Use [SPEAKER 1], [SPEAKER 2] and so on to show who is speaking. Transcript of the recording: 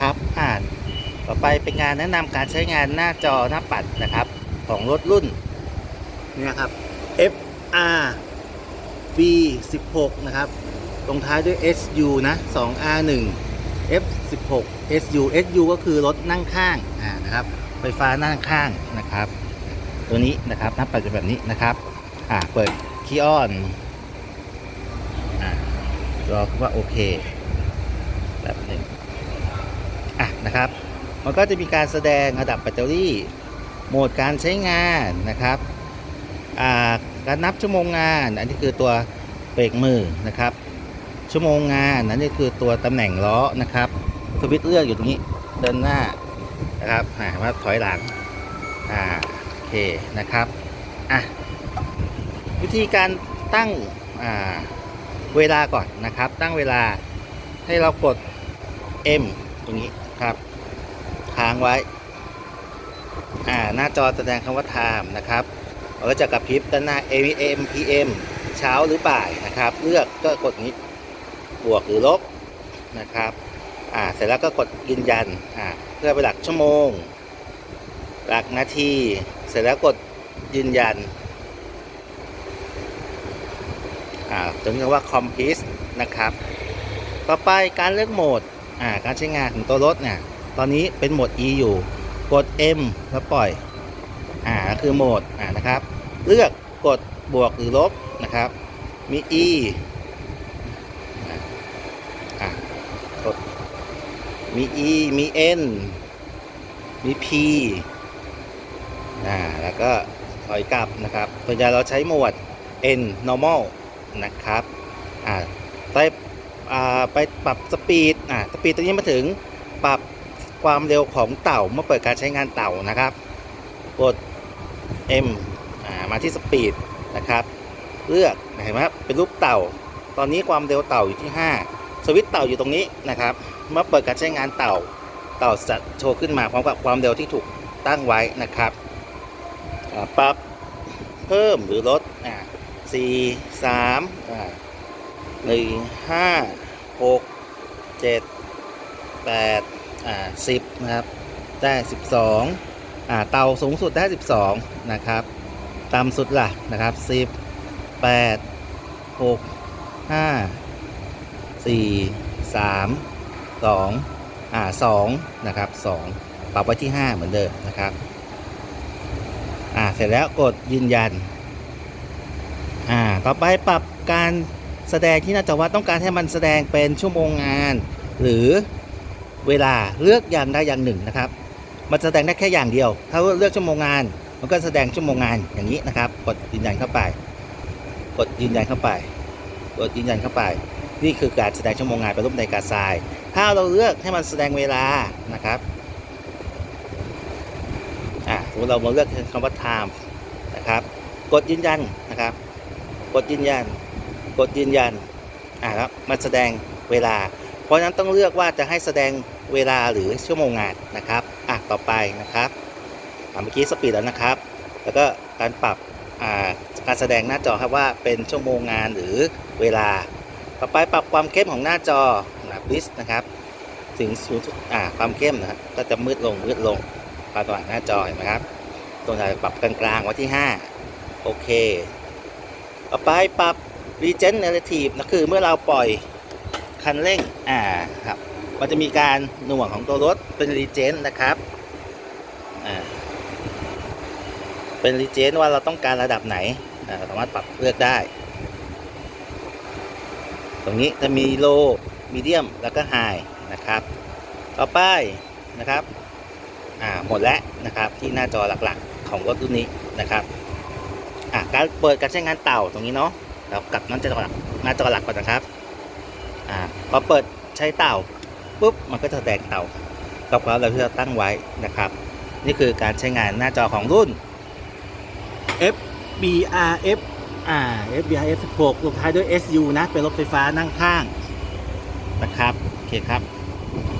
[SPEAKER 1] ครับอ่านต่อไปเป็นงานแนะนำการใช้งานหน้าจอหน้าปัดนะครับ ของรถรุ่นเนี่ยครับ FR B 16นะครับลงท้ายด้วย SU นะ 2R1 F 16 SU SU ก็คือรถนั่งข้างอ่านะครับไฟฟ้านั่งข้างนะครับ ตัวนี้นะครับหน้าปัดจะแบบนี้นะครับอ่าเปิดคีย์ออนอ่ารอว่าโอเคแบบหนึ่งอะ นะครับ มันก็จะมีการแสดงระดับแบตเตอรี่ โหมดการใช้งานนะครับการนับชั่วโมงงาน อันนี้คือตัวเบรกมือนะครับ ชั่วโมงงานนั่นนี่คือตัวตำแหน่งล้อนะครับสวิตช์เลือกอยู่ตรงนี้เดินหน้านะครับอ่าว่าถอยหลังอ่าโอเคนะครับอะวิธีการตั้งอ่าเวลาก่อนนะครับ ตั้งเวลาให้เรากด M ตรงนี้ ครับค้างไว้ อ่า หน้าจอแสดงคำว่า time นะครับเราก็จะกระพริบด้านหน้า AM PM เช้าหรือบ่ายนะครับ เลือกก็กดนี้บวกหรือลบนะครับ อ่า เสร็จแล้วก็กดยืนยัน อ่า เพื่อไปหลักชั่วโมง หลักนาที เสร็จแล้วกดยืนยัน อ่าตัวนี้เรียกว่า complete นะครับ ต่อไปการเลือกโหมด อ่าการใช้งานของตัวรถเนี่ยตอนนี้เป็นโหมด E อยู่ กด M แล้วปล่อยอ่าก็คือโหมดอ่านะครับ เลือกกดบวกหรือลบนะครับ มี E อ่ากดมี E มี N มี P อ่าแล้วก็ถอยกลับนะครับส่วนใหญ่เราใช้โหมด N normal นะครับอ่าไปอ่า ไปปรับสปีดอ่าสปีดตรงนี้มาถึงปรับความเร็วของเต่าเมื่อเปิดการใช้งานเต่านะครับ กด M อ่ามาที่สปีดนะครับ เลือกเห็นไหมครับเป็นรูปเต่า ตอนนี้ความเร็วเต่าอยู่ที่ 5 สวิตเต่าอยู่ตรงนี้นะครับ เมื่อเปิดการใช้งานเต่า เต่าจะโชว์ขึ้นมาพร้อมกับความเร็วที่ถูกตั้งไว้นะครับปรับเพิ่มหรือลดอ่าสี่สามอ่า หนึ่งห้าหกเจ็ดแปดอ่าสิบนะครับได้สิบสองอ่าเตาสูงสุดได้สิบสองนะครับต่ำสุดล่ะนะครับสิบแปดหกห้าสี่สามสองอ่าสองนะครับสองปรับไว้ที่ห้าเหมือนเดิมนะครับอ่าเสร็จแล้วกดยืนยันอ่าต่อไปปรับการ แสดงที่น้าจอว่าต้องการให้มันแสดงเป็นชั่วโมงงาน หรือเวลาเลือกอย่างใดอย่างหนึ่งนะครับ มันแสดงได้แค่อย่างเดียว ถ้าเลือกชั่วโมงงาน มันก็แสดงชั่วโมงงานอย่างนี้นะครับ กดยืนยันเข้าไป กดยืนยันเข้าไป กดยืนยันเข้าไป นี่คือการแสดงชั่วโมงงานเป็นรูปในกาทราย ถ้าเราเลือกให้มันแสดงเวลานะครับอะเรามาเลือกคำว่า time นะครับ กดยืนยันนะครับ กดยืนยัน กดยืนยันอะแล้วมันแสดงเวลา เพราะฉะนั้นต้องเลือกว่าจะให้แสดงเวลาหรือชั่วโมงงานนะครับอะต่อไปนะครับเมื่อกี้สปีดแล้วนะครับ แล้วก็การปรับอ่าการแสดงหน้าจอครับว่าเป็นชั่วโมงงานหรือเวลา ต่อไปปรับความเข้มของหน้าจอนะบิสนะครับ ถึงศูนย์อ่าความเข้มนะครับก็จะมืดลงมืดลงความสว่างหน้าจอเห็นไหมครับตรงไหนปรับกลางๆไว้ที่ 5 โอเค ต่อไปปรับ regenerative นะคือเมื่อเราปล่อยคันเร่งอ่าครับมันจะมีการหน่วงของตัวรถเป็นรีเจนนะครับอ่าเป็นรีเจนว่าเราต้องการระดับไหนอ่าเราสามารถปรับเลือกได้ ตรงนี้จะมีโลมีเดียมแล้วก็ไฮนะครับ ต่อไปนะครับอ่าหมดแล้วนะครับที่หน้าจอหลักๆของรถรุ่นนี้นะครับอ่าการเปิดการใช้งานเต่าตรงนี้เนาะ เรากลับนั่นจอหลักหน้าจอหลักก่อนนะครับอ่าพอเปิดใช้เต่าปุ๊บมันก็จะแสดงเต่ากับความเร็วที่เราตั้งไว้นะครับ นี่คือการใช้งานหน้าจอของรุ่น FBRF อ่า FBRF 16ลงท้ายด้วย SU นะเป็นรถไฟฟ้านั่งข้างนะครับโอเคครับ